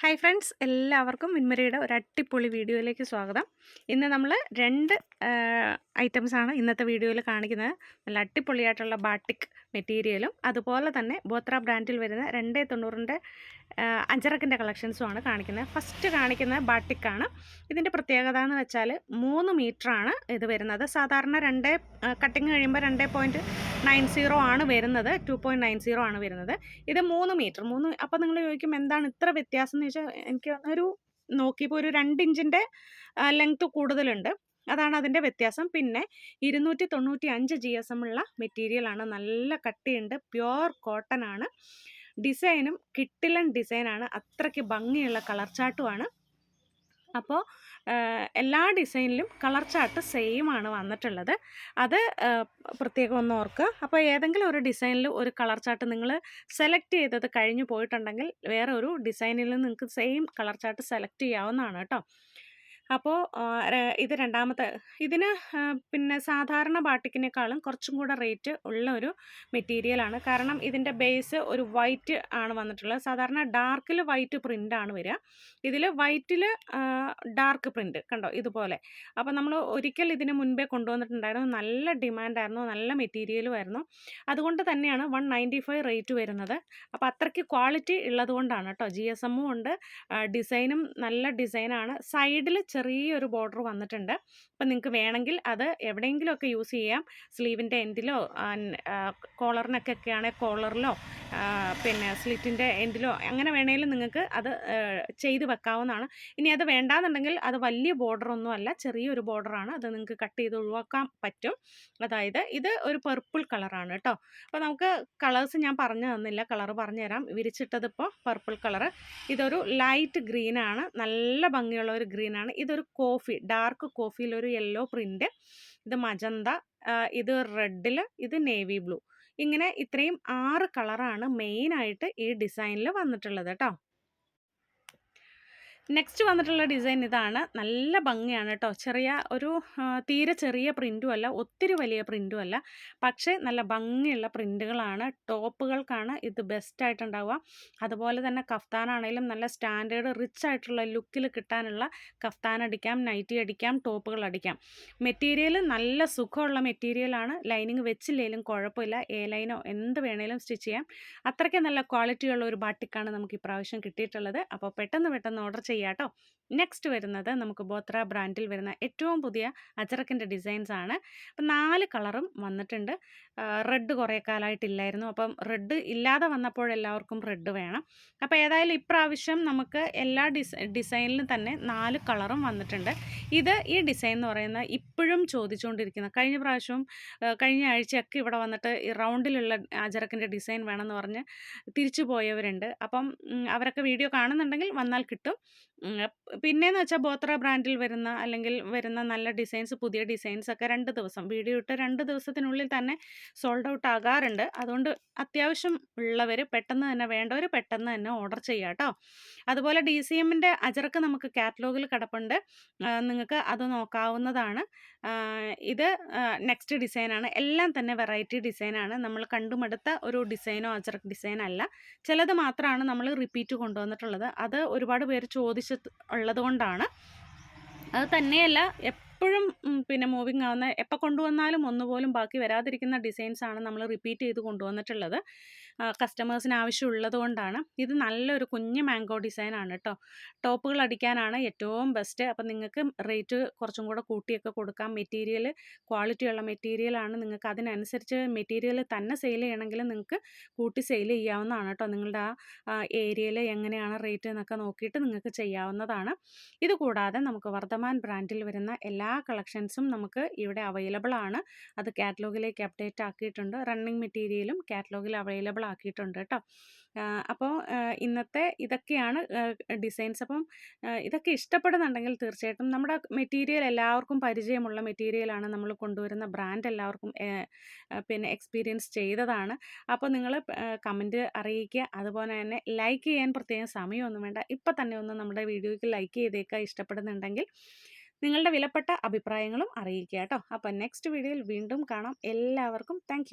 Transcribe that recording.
Hi friends എല്ലാവർക്കും മിൻമരയുടെ ഒരു അടിപൊളി വീഡിയോയിലേക്ക് സ്വാഗതം. ഇന്ന് നമ്മൾ രണ്ട് ഐറ്റംസാണ് ഇന്നത്തെ വീഡിയോയിൽ കാണിക്കുന്നത്. നല്ല അടിപൊളിയായിട്ടുള്ള ബാട്ടിക് മെറ്റീരിയലും അതുപോലെ തന്നെ ബോത്ര ബ്രാൻഡിൽ വരുന്ന രണ്ടേ തൊണ്ണൂറിന്റെ അഞ്ചരക്കിന്റെ കളക്ഷൻസുമാണ് കാണിക്കുന്നത്. ഫസ്റ്റ് കാണിക്കുന്നത് ബാട്ടിക്കാണ്. ഇതിന്റെ പ്രത്യേകത എന്ന് വെച്ചാൽ മൂന്ന് മീറ്ററാണ് ഇത് വരുന്നത്. സാധാരണ രണ്ട് കട്ടിങ് കഴിയുമ്പോൾ രണ്ട് പോയിന്റ് നയൻ സീറോ ആണ് വരുന്നത്. ടു പോയിന്റ് നയൻ സീറോ ആണ് വരുന്നത്. ഇത് മൂന്ന് മീറ്റർ. മൂന്ന് അപ്പോൾ നിങ്ങൾ ചോദിക്കും എന്താണ് ഇത്ര വ്യത്യാസം എന്ന് വെച്ചാൽ എനിക്ക് ഒരു നോക്കിയപ്പോൾ ഒരു രണ്ട് ഇഞ്ചിന്റെ ലെങ്ത്ത് കൂടുതലുണ്ട്. അതാണ് അതിന്റെ വ്യത്യാസം. പിന്നെ ഇരുന്നൂറ്റി തൊണ്ണൂറ്റി അഞ്ച് ജി എസ് എം ഉള്ള മെറ്റീരിയലാണ് നല്ല കട്ടിയുണ്ട്. പ്യുവർ കോട്ടൺ ആണ്. ഡിസൈനും കിട്ടിലൻ ഡിസൈനാണ്. അത്രയ്ക്ക് ഭംഗിയുള്ള കളർ ചാട്ടുമാണ് അപ്പോൾ എല്ലാ ഡിസൈനിലും കളർ ചാർട്ട് സെയിം ആണ് വന്നിട്ടുള്ളത്. അത് പ്രത്യേകം ഒന്ന് ഓർക്കുക. അപ്പോൾ ഏതെങ്കിലും ഒരു ഡിസൈനിൽ ഒരു കളർ ചാർട്ട് നിങ്ങൾ സെലക്ട് ചെയ്തത് കഴിഞ്ഞു പോയിട്ടുണ്ടെങ്കിൽ വേറെ ഒരു ഡിസൈനിൽ നിങ്ങൾക്ക് സെയിം കളർ ചാർട്ട് സെലക്ട് ചെയ്യാവുന്നതാണ് കേട്ടോ. അപ്പോൾ ഇത് രണ്ടാമത്തെ ഇതിന് പിന്നെ സാധാരണ ബാട്ടിക്കിനേക്കാളും കുറച്ചും കൂടെ റേറ്റ് ഉള്ള ഒരു മെറ്റീരിയലാണ് കാരണം ഇതിന്റെ ബേസ് ഒരു വൈറ്റ് ആണ് വന്നിട്ടുള്ളത്. സാധാരണ ഡാർക്കിൽ വൈറ്റ് പ്രിന്റ് ആണ് വരിക. ഇതിൽ വൈറ്റിൽ ഡാർക്ക് പ്രിന്റ് കണ്ടോ? ഇതുപോലെ. അപ്പോൾ നമ്മൾ ഒരിക്കൽ ഇതിന് മുൻപേ കൊണ്ടുവന്നിട്ടുണ്ടായിരുന്നു. നല്ല ഡിമാൻഡായിരുന്നു നല്ല മെറ്റീരിയലുമായിരുന്നു അതുകൊണ്ട് തന്നെയാണ് വൺ നയന്റി ഫൈവ് റേറ്റ് വരുന്നത്. അപ്പോൾ അത്രയ്ക്ക് ക്വാളിറ്റി ഉള്ളതുകൊണ്ടാണ് കേട്ടോ. ജി എസ് എമ്മും ഉണ്ട്. ഡിസൈനും നല്ല ഡിസൈനാണ്. സൈഡിൽ ചെറിയൊരു ബോർഡർ വന്നിട്ടുണ്ട്. അപ്പം നിങ്ങൾക്ക് വേണമെങ്കിൽ അത് എവിടെയെങ്കിലുമൊക്കെ യൂസ് ചെയ്യാം. സ്ലീവിന്റെ എൻഡിലോ കോളറിനൊക്കെ ആണെങ്കിൽ കോളറിലോ പിന്നെ സ്ലിറ്റിന്റെ എൻഡിലോ അങ്ങനെ വേണമെങ്കിലും നിങ്ങൾക്ക് അത് ചെയ്ത് വെക്കാവുന്നതാണ്. ഇനി അത് വേണ്ടാന്നുണ്ടെങ്കിൽ അത് വലിയ ബോർഡറൊന്നും അല്ല ചെറിയൊരു ബോർഡറാണ്. അത് നിങ്ങൾക്ക് കട്ട് ചെയ്ത് ഒഴിവാക്കാൻ പറ്റും. അതായത് ഇത് ഒരു പെർപ്പിൾ കളറാണ് കേട്ടോ. അപ്പോൾ നമുക്ക് കളേഴ്സ് ഞാൻ പറഞ്ഞു തന്നില്ല. കളർ പറഞ്ഞു തരാം വിരിച്ചിട്ടത് ഇപ്പോൾ പർപ്പിൾ കളർ ഇതൊരു ലൈറ്റ് ഗ്രീനാണ്. നല്ല ഭംഗിയുള്ള ഒരു ഗ്രീനാണ് ഇതൊരു കോഫി ഡാർക്ക് കോഫിയിൽ ഒരു യെല്ലോ പ്രിന്റ് ഇത് മജന്ത ഇത് റെഡിൽ ഇത് നേവി ബ്ലൂ. ഇങ്ങനെ ഇത്രയും ആറ് കളറാണ് മെയിനായിട്ട് ഈ ഡിസൈനിൽ വന്നിട്ടുള്ളത് കേട്ടോ. നെക്സ്റ്റ് വന്നിട്ടുള്ള ഡിസൈൻ ഇതാണ്. നല്ല ഭംഗിയാണ് കേട്ടോ ചെറിയ ഒരു തീരെ ചെറിയ പ്രിന്റും അല്ല ഒത്തിരി വലിയ പ്രിന്റും അല്ല. പക്ഷേ നല്ല ഭംഗിയുള്ള പ്രിന്റുകളാണ് ടോപ്പുകൾക്കാണ് ഇത് ബെസ്റ്റായിട്ടുണ്ടാവുക അതുപോലെ തന്നെ കഫ്താനാണെങ്കിലും നല്ല സ്റ്റാൻഡേർഡ് റിച്ച് ആയിട്ടുള്ള ലുക്കിൽ കിട്ടാനുള്ള കഫ്താൻ അടിക്കാം നൈറ്റി അടിക്കാം ടോപ്പുകൾ അടിക്കാം. മെറ്റീരിയൽ നല്ല സുഖമുള്ള മെറ്റീരിയലാണ് ലൈനിങ് വെച്ചില്ലെങ്കിലും കുഴപ്പമില്ല. എ ലൈനോ എന്ത് വേണേലും സ്റ്റിച്ച് ചെയ്യാം. അത്രയ്ക്ക് നല്ല ക്വാളിറ്റിയുള്ള ഒരു ബാട്ടിക്കാണ് നമുക്ക് ഇപ്രാവശ്യം കിട്ടിയിട്ടുള്ളത്. അപ്പോൾ പെട്ടെന്ന് പെട്ടെന്ന് ഓർഡർ ചെയ്യാം കേട്ടോ നെക്സ്റ്റ് വരുന്നത് നമുക്ക് ബോത്ര ബ്രാൻഡിൽ വരുന്ന ഏറ്റവും പുതിയ അച്ചറക്കിന്റെ ഡിസൈൻസ് ആണ്. അപ്പം നാല് കളറും വന്നിട്ടുണ്ട്. റെഡ് കുറേ കാലമായിട്ടില്ലായിരുന്നു അപ്പം റെഡ് ഇല്ലാതെ വന്നപ്പോൾ എല്ലാവർക്കും റെഡ് വേണം. അപ്പോൾ ഏതായാലും ഇപ്രാവശ്യം നമുക്ക് എല്ലാ ഡിസൈ ഡിസൈനിലും തന്നെ നാല് കളറും വന്നിട്ടുണ്ട്. ഇത് ഈ ഡിസൈൻ എന്ന് പറയുന്നത് ഇപ്പോഴും ചോദിച്ചുകൊണ്ടിരിക്കുന്ന കഴിഞ്ഞ പ്രാവശ്യവും കഴിഞ്ഞ ആഴ്ചയൊക്കെ ഇവിടെ വന്നിട്ട് ഈ റൗണ്ടിലുള്ള അജറക്കിന്റെ ഡിസൈൻ വേണമെന്ന് പറഞ്ഞ് തിരിച്ചു പോയവരുണ്ട് അപ്പം അവരൊക്കെ വീഡിയോ കാണുന്നുണ്ടെങ്കിൽ വന്നാൽ കിട്ടും. പിന്നെയെന്ന് വെച്ചാൽ ബോത്ര ബ്രാൻഡിൽ വരുന്ന അല്ലെങ്കിൽ വരുന്ന നല്ല ഡിസൈൻസ് പുതിയ ഡിസൈൻസ് ഒക്കെ രണ്ട് ദിവസം വീഡിയോ ഇട്ട് രണ്ട് ദിവസത്തിനുള്ളിൽ തന്നെ സോൾഡ് ഔട്ട് ആകാറുണ്ട്. അതുകൊണ്ട് അത്യാവശ്യം ഉള്ളവർ പെട്ടെന്ന് തന്നെ വേണ്ടവർ പെട്ടെന്ന് തന്നെ ഓർഡർ ചെയ്യാം കേട്ടോ അതുപോലെ ഡി സി എമ്മിന്റെ അജർക്ക് നമുക്ക് കാറ്റലോഗിൽ കിടപ്പുണ്ട്. നിങ്ങൾക്ക് അത് നോക്കാവുന്നതാണ്. ഇത് നെക്സ്റ്റ് ഡിസൈനാണ് എല്ലാം തന്നെ വെറൈറ്റി ഡിസൈനാണ് നമ്മൾ കണ്ടുമടുത്ത ഒരു ഡിസൈനോ അജർക്ക് ഡിസൈൻ അല്ല. ചിലത് മാത്രമാണ് നമ്മൾ റിപ്പീറ്റ് കൊണ്ടുവന്നിട്ടുള്ളത്. അത് ഒരുപാട് പേര് ചോദിച്ച് ഉള്ളത് കൊണ്ടാണ് അത് തന്നെയല്ല എപ്പോഴും പിന്നെ മൂവിങ് ആവുന്ന എപ്പോൾ കൊണ്ടുവന്നാലും ഒന്നുപോലും ബാക്കി വരാതിരിക്കുന്ന ഡിസൈൻസാണ് നമ്മൾ റിപ്പീറ്റ് ചെയ്ത് കൊണ്ടുവന്നിട്ടുള്ളത്. കസ്റ്റമേഴ്സിന് ആവശ്യമുള്ളത് കൊണ്ടാണ് ഇത് നല്ലൊരു കുഞ്ഞ് മാംഗോ ഡിസൈനാണ് കേട്ടോ ടോപ്പുകൾ അടിക്കാനാണ് ഏറ്റവും ബെസ്റ്റ്. അപ്പം നിങ്ങൾക്ക് റേറ്റ് കുറച്ചും കൂടെ കൂട്ടിയൊക്കെ കൊടുക്കാം. മെറ്റീരിയൽ ക്വാളിറ്റിയുള്ള മെറ്റീരിയലാണ് നിങ്ങൾക്ക് അതിനനുസരിച്ച് മെറ്റീരിയൽ തന്നെ സെയിൽ ചെയ്യണമെങ്കിൽ നിങ്ങൾക്ക് കൂട്ടി സെയിൽ ചെയ്യാവുന്നതാണ് കേട്ടോ നിങ്ങളുടെ ആ ഏരിയയിൽ എങ്ങനെയാണ് റേറ്റ് എന്നൊക്കെ നോക്കിയിട്ട് നിങ്ങൾക്ക് ചെയ്യാവുന്നതാണ്. ഇത് കൂടാതെ നമുക്ക് വർദ്ധമാൻ ബ്രാൻഡിൽ വരുന്ന എല്ലാ കളക്ഷൻസും നമുക്ക് ഇവിടെ അവൈലബിൾ ആണ് അത് കാറ്റലോഗിലേക്ക് അപ്ഡേറ്റ് ആക്കിയിട്ടുണ്ട്. റണ്ണിങ് മെറ്റീരിയലും കാറ്റലോഗിൽ അവൈലബിൾ ആക്കിയിട്ടുണ്ട് കേട്ടോ. അപ്പോൾ ഇന്നത്തെ ഇതൊക്കെയാണ് ഡിസൈൻസ്. അപ്പം ഇതൊക്കെ ഇഷ്ടപ്പെടുന്നുണ്ടെങ്കിൽ തീർച്ചയായിട്ടും നമ്മുടെ മെറ്റീരിയൽ എല്ലാവർക്കും പരിചയമുള്ള മെറ്റീരിയലാണ് നമ്മൾ കൊണ്ടുവരുന്ന ബ്രാൻഡ് എല്ലാവർക്കും പിന്നെ എക്സ്പീരിയൻസ് ചെയ്തതാണ്. അപ്പോൾ നിങ്ങൾ കമന്റ് അറിയിക്കുക. അതുപോലെ തന്നെ ലൈക്ക് ചെയ്യാൻ പ്രത്യേകം സമയമൊന്നും വേണ്ട. ഇപ്പം തന്നെ ഒന്ന് നമ്മുടെ വീഡിയോയ്ക്ക് ലൈക്ക് ചെയ്തേക്കുക ഇഷ്ടപ്പെടുന്നുണ്ടെങ്കിൽ നിങ്ങളുടെ വിലപ്പെട്ട അഭിപ്രായങ്ങളും അറിയിക്കുക കേട്ടോ. അപ്പോൾ നെക്സ്റ്റ് വീഡിയോയിൽ വീണ്ടും കാണാം. എല്ലാവർക്കും താങ്ക്